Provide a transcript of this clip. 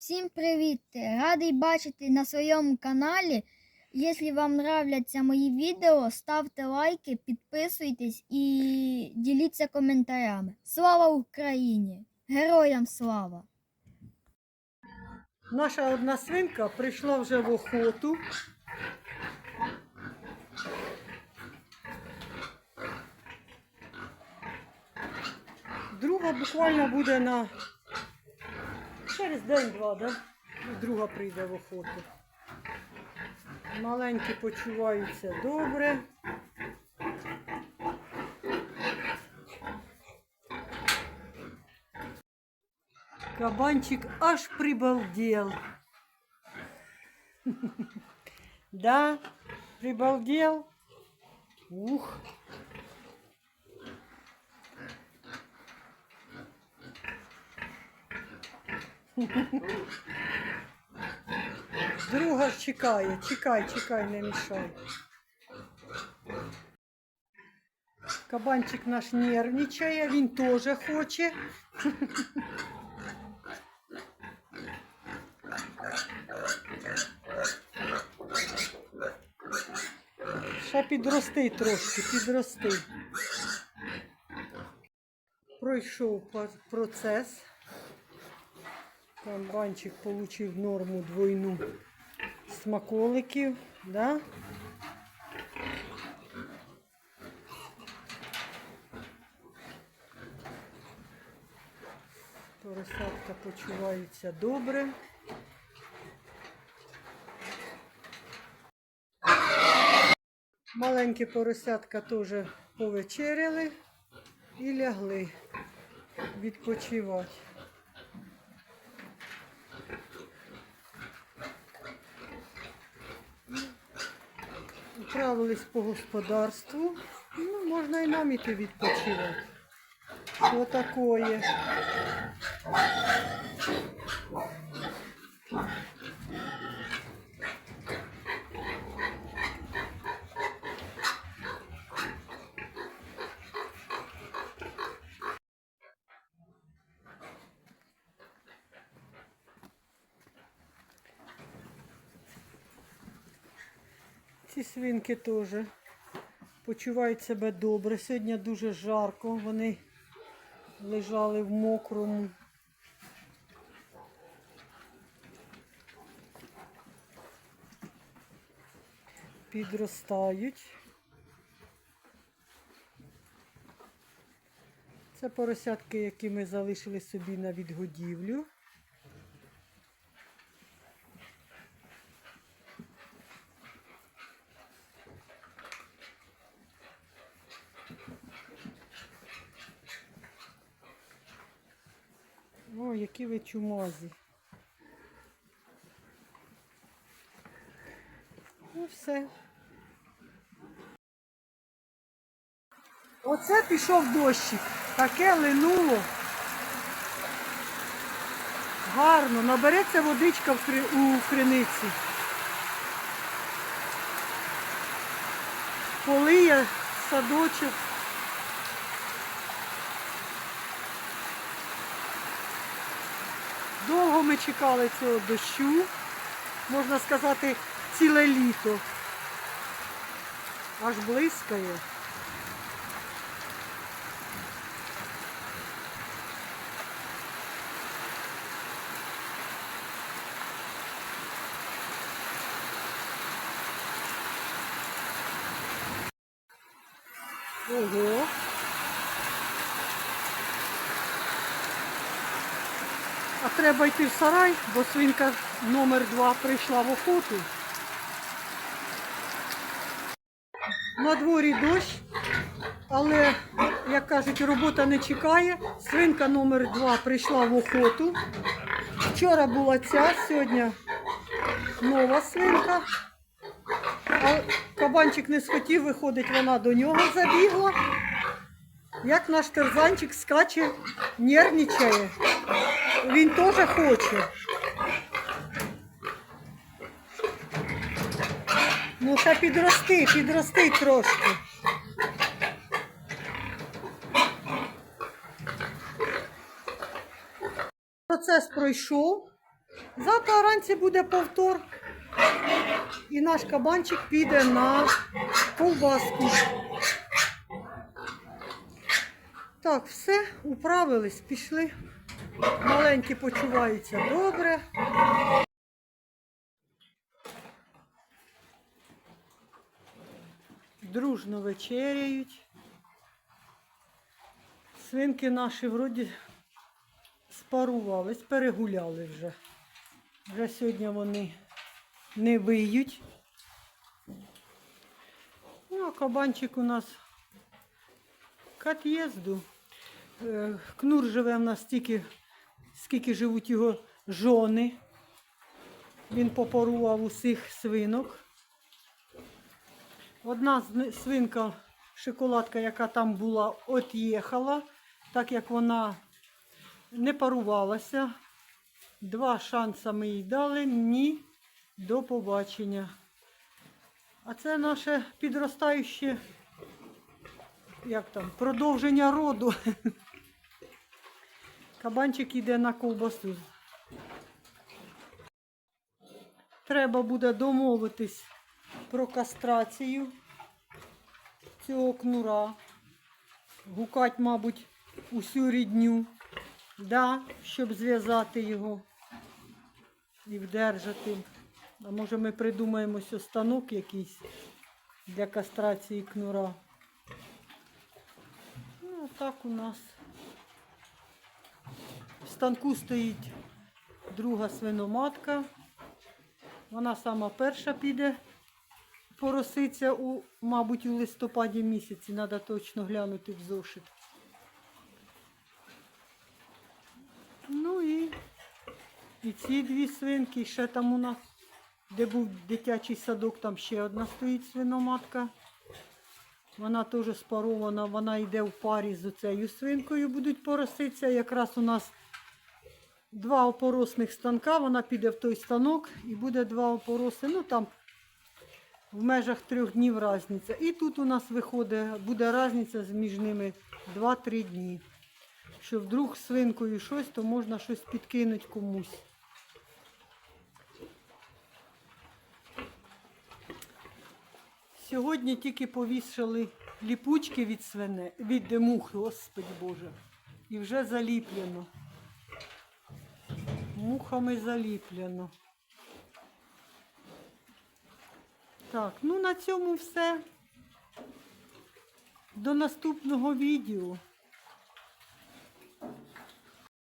Всім привіт! Радий бачити на своєму каналі. Якщо вам нравляться мої відео, ставте лайки, підписуйтесь і діліться коментарями. Слава Україні! Героям слава! Наша одна свинка прийшла вже в охоту. Друга буквально буде на через день-два, да? І Друга прийде в охоту. Маленькі почуваються добре. Кабанчик аж прибалдел. Да, прибалдел. Ух. Друга чекає, чекай, чекай, не мішай. Кабанчик наш нервничає, він теж хоче. Ще підрости трошки, підрости. Пройшов процес. Камбанчик отримав норму двойну смаколиків. Да? Поросятка почуваються добре. Маленькі поросятка теж повечеряли і лягли відпочивати. Управились по господарству. Ну, можна і нам іти відпочивати. Що Ці свинки теж почувають себе добре. Сьогодні дуже жарко. Вони лежали в мокрому. Підростають. Це поросятки, які ми залишили собі на відгодівлю. О, які ви чумазі. Ну все. Оце пішов дощик. Таке линуло. Гарно. Набереться водичка у криниці. Полиє садочок. Довго ми чекали цього дощу, можна сказати, ціле літо. Аж блискає. Ого. А треба йти в сарай, бо свинка номер два прийшла в охоту. На дворі дощ, але, як кажуть, робота не чекає. Свинка номер два прийшла в охоту. Вчора була ця, сьогодні нова свинка. А кабанчик не схотів, виходить, вона до нього забігла. Як наш терзанчик скаче, нервничає. Він теж хоче. Ну, ще підрости, підрости трошки. Процес пройшов. Завтра вранці буде повтор. І наш кабанчик піде на ковбаску. Так, все, управились, пішли. Маленькі почуваються добре. Дружно вечеряють. Свинки наші вроді спарувались, перегуляли вже. Вже сьогодні вони не виють. Ну, а кабанчик у нас к от'їзду. Е, Кнур живе в нас стільки, скільки живуть його жони. Він попорував усіх свинок. Одна свинка, шоколадка, яка там була, от'їхала, так як вона не парувалася. Два шанси ми їй дали. Ні. До побачення. А це наше підростаюче, як там, продовження роду. Кабанчик іде на ковбасу. Треба буде домовитись про кастрацію цього кнура. Гукать, мабуть, усю рідню, да, щоб зв'язати його і вдержати. А може ми придумаємо ось станок якийсь для кастрації кнура. Ну, так у нас. Станку стоїть друга свиноматка. Вона сама перша піде пороситься у, мабуть, у листопаді місяці. Треба точно глянути в зошит. Ну і, і ці дві свинки, ще там у нас, де був дитячий садок, там ще одна стоїть свиноматка. Вона теж спарована, вона йде в парі з оцею свинкою, будуть пороситися. Якраз у нас два опоросних станка, вона піде в той станок і буде два опороси. Ну там в межах трьох днів різниця. І тут у нас виходить, буде різниця між ними 2-3 дні. Що вдруг свинкою щось, то можна щось підкинути комусь. Сьогодні тільки повішали ліпучки від свине, від мух, господи Боже. І вже заліплено. Мухами заліплено. Так, ну на цьому все. До наступного відео.